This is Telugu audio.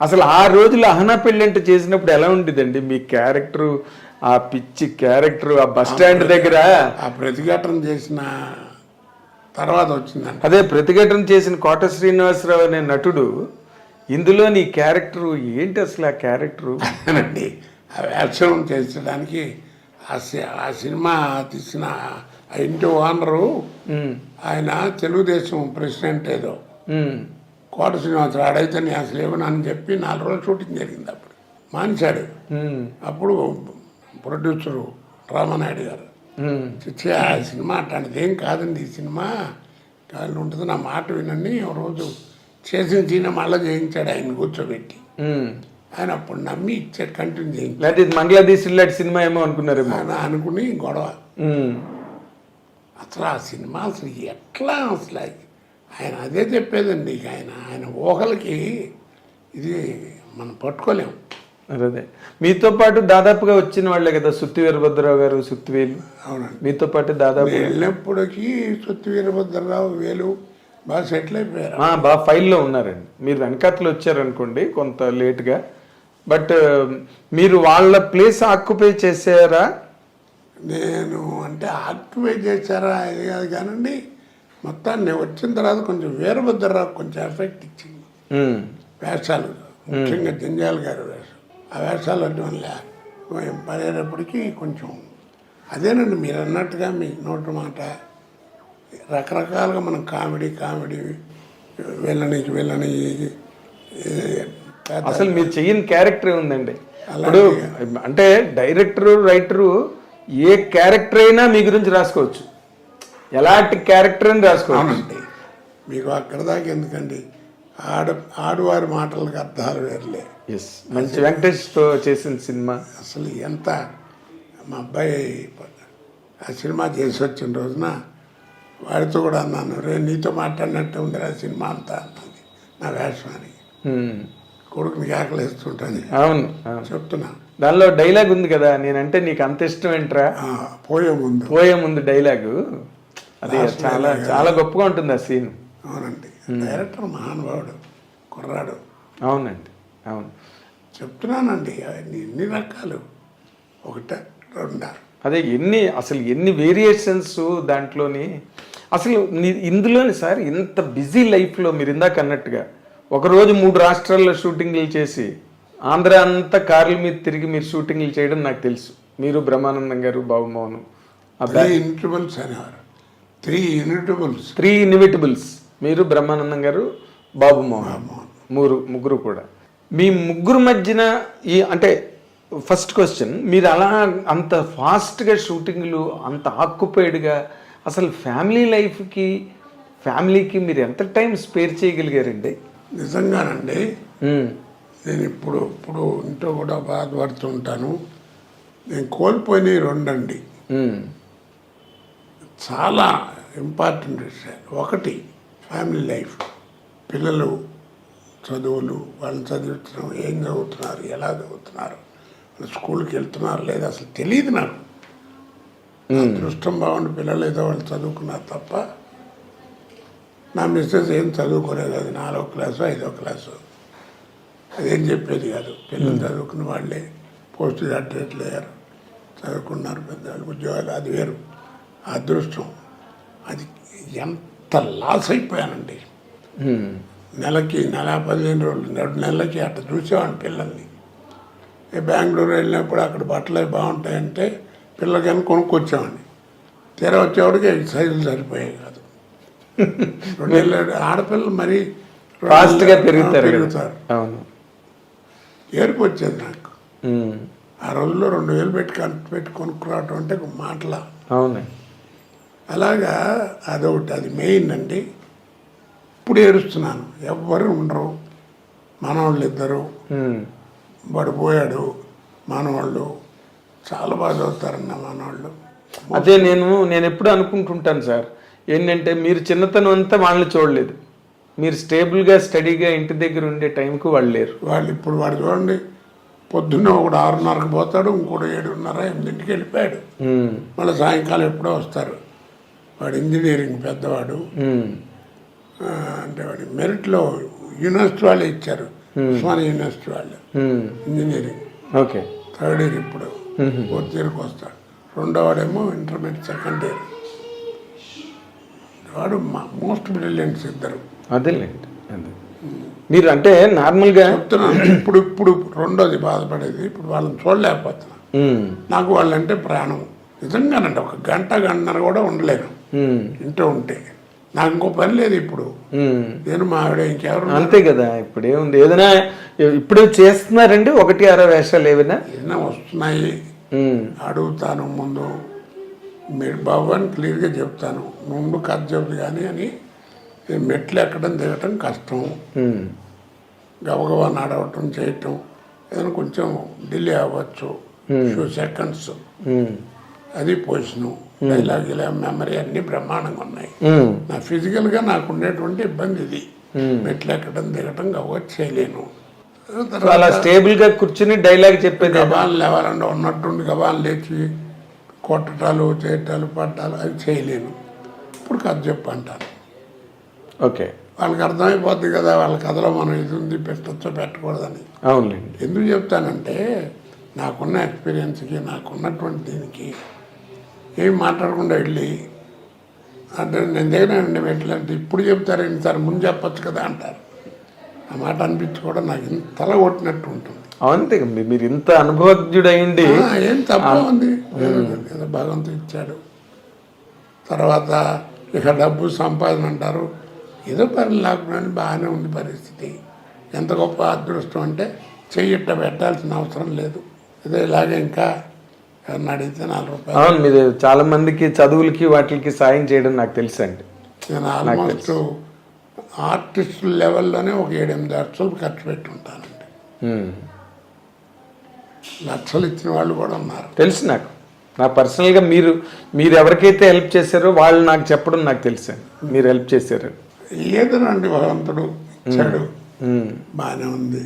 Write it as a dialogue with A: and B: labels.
A: అసలు ఆ రోజులు అహనా అంటే చేసినప్పుడు ఎలా ఉండేదండి? మీ క్యారెక్టర్ ఆ పిచ్చి క్యారెక్టర్ ఆ బస్ స్టాండ్ దగ్గర?
B: ఆ ప్రతిఘటన చేసిన తర్వాత వచ్చిందంట
A: అదే ప్రతిఘటన చేసిన కోట శ్రీనివాసరావు అనే నటుడు ఇందులో నీ క్యారెక్టర్ ఏంటి అసలు ఆ క్యారెక్టర్?
B: అండి ఆ వేషం చేసడానికి ఆ సినిమా తీసిన ఇంటి ఓనరు ఆయన తెలుగుదేశం ప్రెసిడెంట్ ఏదో. కోట శ్రీనివాసరావు ఆడైతే నేను అసలు ఇవ్వను అని చెప్పి నాలుగు రోజులు షూటింగ్ జరిగింది అప్పుడు. మానేశాడు. అప్పుడు ప్రొడ్యూసరు రామానాయుడు గారు. చిచ్చి ఆ సినిమా అట్లాంటిది ఏం కాదండి ఈ సినిమా. కాళ్ళు ఉంటుంది నా మాట వినండి. ఒక రోజు చేసిన సినిమా మళ్ళీ చేయించాడు ఆయన కూర్చోబెట్టి. ఆయన అప్పుడు నమ్మి ఇచ్చాడు కంటిన్యూ చేయించాడు.
A: లేకపోతే ఇది బంగ్లాదేశ్ ఇలాంటి సినిమా ఏమో అనుకున్నారేమో.
B: ఆయన అనుకుని గొడవ. అసలు ఆ సినిమా అసలు ఎట్లా అసలు అది? ఆయన అదే చెప్పేదండి ఇక ఆయన ఆయన ఊహలకి ఇది మనం పట్టుకోలేము.
A: అదే. మీతో పాటు దాదాపుగా వచ్చిన వాళ్ళే కదా సుత్తి వీరభద్రరావు గారు సుత్తివేలు
B: అవునండి.
A: మీతో పాటు దాదాపు
B: వెళ్ళినప్పటికీ సొత్తు వీరభద్రరావు వేలు బాగా సెటిల్ అయిపోయారు.
A: బాగా ఫైల్లో ఉన్నారండి. మీరు వెనకాతలు వచ్చారనుకోండి కొంత లేట్గా. బట్ మీరు వాళ్ళ ప్లేస్ ఆక్యుపై చేసారా
B: నేను అంటే ఆక్టివేట్ చేశారా అది కాదు కానండి మొత్తాన్ని నేను వచ్చిన తర్వాత కొంచెం వీరభద్రరావు కొంచెం ఎఫెక్ట్ ఇచ్చింది. వేషాలు. ముఖ్యంగా జంజాల గారి వేషం. ఆ వేషాలు అడ్డం వల్ల పడేటప్పటికి కొంచెం అదేనండి మీరు అన్నట్టుగా మీ నోటి మాట. రకరకాలుగా మనం కామెడీ కామెడీ వెళ్ళనికి వెళ్ళని పెద్ద
A: అసలు మీరు చెయ్యని క్యారెక్టర్ ఉందండి. ఇప్పుడు అంటే డైరెక్టర్ రైటరు ఏ క్యారెక్టర్ అయినా మీ గురించి రాసుకోవచ్చు. ఎలాంటి క్యారెక్టర్ అని
B: మీకు అక్కడ దాకా ఎందుకండి? ఆడ ఆడవారి మాటలకు అర్థాలు వేరులే.
A: ఎస్ మంచి వెంకటేష్తో చేసిన సినిమా.
B: అసలు ఎంత మా అబ్బాయి ఆ సినిమా చేసి వచ్చిన రోజున వాడితో కూడా అన్నాను రే నీతో మాట్లాడినట్టు ఉంది ఆ సినిమా అంతా అన్నది నా వేషం అని
A: ఉమ్.
B: కొడుకుని ఆకలిస్తుంటాను.
A: అవును
B: చెప్తున్నా.
A: దానిలో డైలాగ్ ఉంది కదా నేనంటే నీకు అంత ఇష్టం ఏంట్రా?
B: పోయే ముందు.
A: పోయే ముందు డైలాగు. అది చాలా చాలా గొప్పగా ఉంటుంది ఆ సీన్
B: అవునండి. డైరెక్టర్ మహానుభావుడు కుర్రాడు.
A: అవునండి అవును.
B: చెప్తున్నానండి అవన్నీ ఎన్ని రకాలు? ఒకట రెండా?
A: అదే ఎన్ని అసలు ఎన్ని వేరియేషన్స్ దాంట్లోని అసలు ఇందులోని సార్ ఇంత బిజీ లైఫ్లో మీరు ఇందాక అన్నట్టుగా ఒకరోజు మూడు రాష్ట్రాల్లో షూటింగ్లు చేసి ఆంధ్ర అంతా కార్ల మీద తిరిగి మీరు షూటింగ్లు చేయడం నాకు తెలుసు. మీరు బ్రహ్మానందం గారు బాబుమోహన్
B: త్రీ ఇన్విటబుల్స్ అనేవారు త్రీ ఇన్విటబుల్స్
A: త్రీ ఇన్విటబుల్స్ మీరు బ్రహ్మానందం గారు బాబుమోహన్ మూరు ముగ్గురు కూడా. మీ ముగ్గురు మధ్యన ఈ అంటే ఫస్ట్ క్వశ్చన్ మీరు అలా అంత ఫాస్ట్గా షూటింగ్లు అంత ఆక్యుపైడ్గా అసలు ఫ్యామిలీ లైఫ్కి ఫ్యామిలీకి మీరు ఎంత టైం స్పేర్ చేయగలిగారండి?
B: నిజంగానండి. నేను ఇప్పుడు ఇప్పుడు ఇంట్లో కూడా బాధపడుతుంటాను నేను కోల్పోయినవి రెండండి. చాలా ఇంపార్టెంట్ విషయాలు ఒకటి ఫ్యామిలీ లైఫ్ పిల్లలు చదువులు వాళ్ళని చదువుతున్నాం ఏం చదువుతున్నారు ఎలా చదువుతున్నారు వాళ్ళు స్కూల్కి వెళ్తున్నారు లేదా అసలు తెలియదు నాకు. అదృష్టం బాగుండి పిల్లలు ఏదో వాళ్ళు చదువుకున్నారు తప్ప నా మిస్సెస్ ఏం చదువుకోలేదు. అది నాలుగో క్లాసు ఐదో క్లాసు. అదేం చెప్పేది కాదు. పిల్లలు చదువుకున్న వాళ్ళే పోస్ట్ గ్రాడ్యుయేట్లు అయ్యారు. చదువుకున్నారు పెద్దవాళ్ళు. ఉద్యోగాలు అది వేరు. అదృష్టం. అది ఎంత లాస్ అయిపోయానండి. నెలకి నెల పదిహేను రోజులు రెండు నెలలకి అట్లా చూసేవాడిని పిల్లల్ని. బెంగళూరు వెళ్ళినప్పుడు అక్కడ బట్టలు అవి బాగుంటాయంటే పిల్లలకని కొనుక్కొచ్చేవాడిని. తీరా వచ్చేవాడికి సైజులు సరిపోయాయి కాదు. రెండు నెలలు ఆడపిల్లలు మరీ
A: ఫాస్ట్గా పెరుగుతారు.
B: పెరుగుతారు.
A: అవును.
B: ఏడుపు వచ్చేది నాకు. ఆ రోజుల్లో రెండు వేలు పెట్టి పెట్టి కొనుక్కురావటం అంటే ఒక మాటల.
A: అవునండి
B: అలాగా అదొకటి అది మెయిన్ అండి. ఇప్పుడు ఏడుస్తున్నాను. ఎవ్వరు ఉండరు. మనవాళ్ళు ఇద్దరు. వాడు పోయాడు. మనవాళ్ళు చాలా బాగా చదువుతారన్న మనవాళ్ళు.
A: అదే నేను నేను ఎప్పుడు అనుకుంటుంటాను సార్. ఏంటంటే మీరు చిన్నతనం అంతా వాళ్ళని చూడలేదు. మీరు స్టేబుల్గా స్టడీగా ఇంటి దగ్గర ఉండే టైంకు వాళ్ళు లేరు.
B: వాళ్ళు ఇప్పుడు వాడు చూడండి. పొద్దున్న ఒకడు ఆరున్నరకు పోతాడు ఇంకోటి ఏడున్నర ఎనిమిదింటికి వెళ్ళిపోయాడు. మళ్ళీ సాయంకాలం ఎప్పుడో వస్తారు. వాడు ఇంజనీరింగ్ పెద్దవాడు. అంటే వాడి మెరిట్లో యూనివర్సిటీ వాళ్ళు ఇచ్చారు. ఉస్మానియా యూనివర్సిటీ వాళ్ళు. ఇంజనీరింగ్.
A: ఓకే.
B: థర్డ్ ఇయర్ ఇప్పుడు. ఫోర్త్ ఇయర్కి వస్తాడు. రెండో వాడేమో ఇంటర్మీడియట్ సెకండ్ ఇయర్. వాడు మోస్ట్ బ్రిలియంట్స్ ఇద్దరు.
A: అదేలేండి. అదే మీరు అంటే నార్మల్గా
B: చెప్తున్నాను ఇప్పుడు ఇప్పుడు రెండోది బాధపడేది ఇప్పుడు వాళ్ళని చూడలేకపోతున్నా.
A: మ్మ్.
B: నాకు వాళ్ళంటే ప్రాణం. నిజంగానండి ఒక గంట గంటన్నర కూడా ఉండలేను. ఇంట్లో ఉంటే. నాకు ఇంకో పని లేదు ఇప్పుడు. నేను మా ఆవిడ ఇంకెవరు?
A: అంతే కదా ఇప్పుడు ఏముంది ఏదైనా ఇప్పుడు చేస్తున్నారండి ఒకటి అర వేషాలు ఏమైనా
B: ఏదైనా వస్తున్నాయి. అడుగుతాను ముందు. మీరు బాబు అని క్లియర్గా చెప్తాను. ముందు కథ చెబుతుంది కానీ అని మెట్లు ఎక్కడం దిగటం కష్టం. గబగబా నడవటం చేయటం. ఏదైనా కొంచెం డిలే అవ్వచ్చు. Few seconds. అది పొజిషను డైలాగ్ ఇలా మెమరీ అన్ని బ్రహ్మాండంగా ఉన్నాయి.
A: మ్మ్.
B: నా ఫిజికల్గా నాకు ఉండేటువంటి ఇబ్బంది ఇది మెట్లు ఎక్కడం దిగటం గవ్వచ్చు చేయలేను.
A: అలా స్టేబుల్గా కూర్చుని డైలాగ్ చెప్పేది
B: గబాలు లేవాలంటే ఉన్నట్టుండి గబాలు లేచి కొట్టటాలు చేయటాలు పట్టాలు అవి చేయలేను. ఇప్పుడు కథ చెప్పు అంటాను.
A: ఓకే.
B: వాళ్ళకి అర్థమైపోద్ది కదా వాళ్ళ కథలో మనం ఇది ఉంది పెట్టచ్చో పెట్టకూడదని.
A: అవునులేండి.
B: ఎందుకు చెప్తానంటే నాకున్న ఎక్స్పీరియన్స్కి నాకున్నటువంటి దీనికి ఏం మాట్లాడకుండా వెళ్ళి అంటే నేను దగ్గరండి ఎట్లంటే ఇప్పుడు చెప్తారు సార్? ముందు చెప్పొచ్చు కదా అంటారు. ఆ మాట అనిపించి కూడా నాకు ఇంత తల కొట్టినట్టు ఉంటుంది.
A: అంతే మీరు ఇంత అనుభవజ్ఞుడైండి.
B: ఆ, ఏం తప్ప ఉంది? ఏదో భగవంతుడు ఇచ్చాడు. తర్వాత ఇక డబ్బు సంపాదన అంటారు. ఏదో పని లేకుండా బాగానే ఉంది పరిస్థితి. ఎంత గొప్ప అదృష్టం అంటే చెయ్యిట్ట పెట్టాల్సిన అవసరం లేదు. ఇదే ఇలాగే ఇంకా ఎవరిని అడిగితే నాలుగు రూపాయలు.
A: అవును మీరు చాలా మందికి చదువులకి వాటికి సాయం చేయడం నాకు తెలుసండి.
B: నేను ఆల్మోస్ట్ ఆర్టిస్ట్ లెవెల్లోనే ఒక ఏడెనిమిది లక్షలు ఖర్చు పెట్టి ఉంటానండి
A: మ్మ్.
B: లక్షలు ఇచ్చిన వాళ్ళు కూడా ఉన్నారు.
A: తెలుసు నాకు. నా పర్సనల్గా మీరు మీరు ఎవరికైతే హెల్ప్ చేశారో వాళ్ళు నాకు చెప్పడం నాకు తెలుసు. మీరు హెల్ప్ చేశారు.
B: ఏదోనండి భగవంతుడు ఇచ్చాడు.
A: మ్మ్.
B: బాగానే ఉంది.